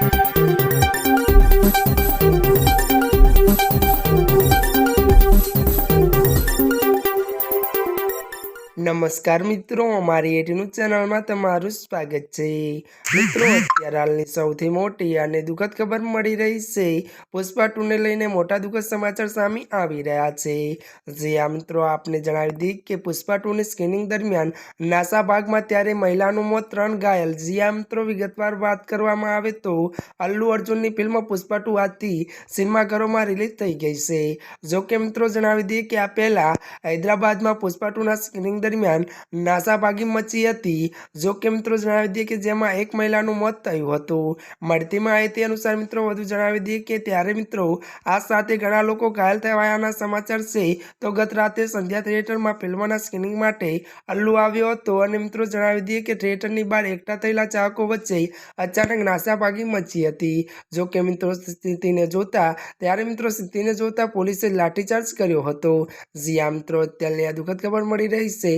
Thank you. નમસ્કાર મિત્રો, અમારી એટીનું ચેનલમાં તમારું સ્વાગત છે. મિત્રો, અત્યારે હાલની સૌથી મોટી અને દુઃખદ ખબર મળી રહી છે. પુષ્પા ટુને લઈને મોટા દુઃખદ સમાચાર સામે આવી રહ્યા છે. જે આ મિત્રો, આપને જણાવી દીધી કે પુષ્પા ટુની સ્ક્રીનિંગ દરમિયાન નાસા ભાગમાં ત્યારે મહિલાનું મોત ત્રણ ઘાયલ. જે આ મિત્રો, વિગતવાર વાત કરવામાં આવે તો અલ્લુ અર્જુનની ફિલ્મ પુષ્પા ટુ આજથી સિનેમાઘરોમાં રિલીઝ થઈ ગઈ છે. જોકે, મિત્રો, જણાવી દઈએ કે આ પહેલાં હૈદરાબાદમાં પુષ્પા ટુના સ્ક્રીનિંગ દરમિયાન નાસાભાગી મચી હતી. જો કે મિત્રો જણાવી દઈએ કે જેમાં એક મહિલાનું મોત થયું હતું. મળતી માહિતી અનુસાર મિત્રો વધુ જણાવી દઈએ કે ત્યારે મિત્રો આ સાથે ઘણા લોકો ઘાયલ થવાના સમાચાર છે. તો ગત રાતે સંધ્યા થિયેટરમાં ફિલ્મના સ્ક્રીનિંગ માટે અલ્લુ આવ્યો હતો અને મિત્રો જણાવી દઈએ કે થિયેટરની બહાર એકઠા થયેલા ચાહકો વચ્ચે અચાનક નાસાભાગી મચી હતી. જો કે મિત્રો સ્થિતિને જોતા, ત્યારે મિત્રો સ્થિતિને જોતા પોલીસે લાઠીચાર્જ કર્યો હતો. જ્યાં મિત્રો, અત્યારની આ દુઃખદ ખબર મળી રહી છે.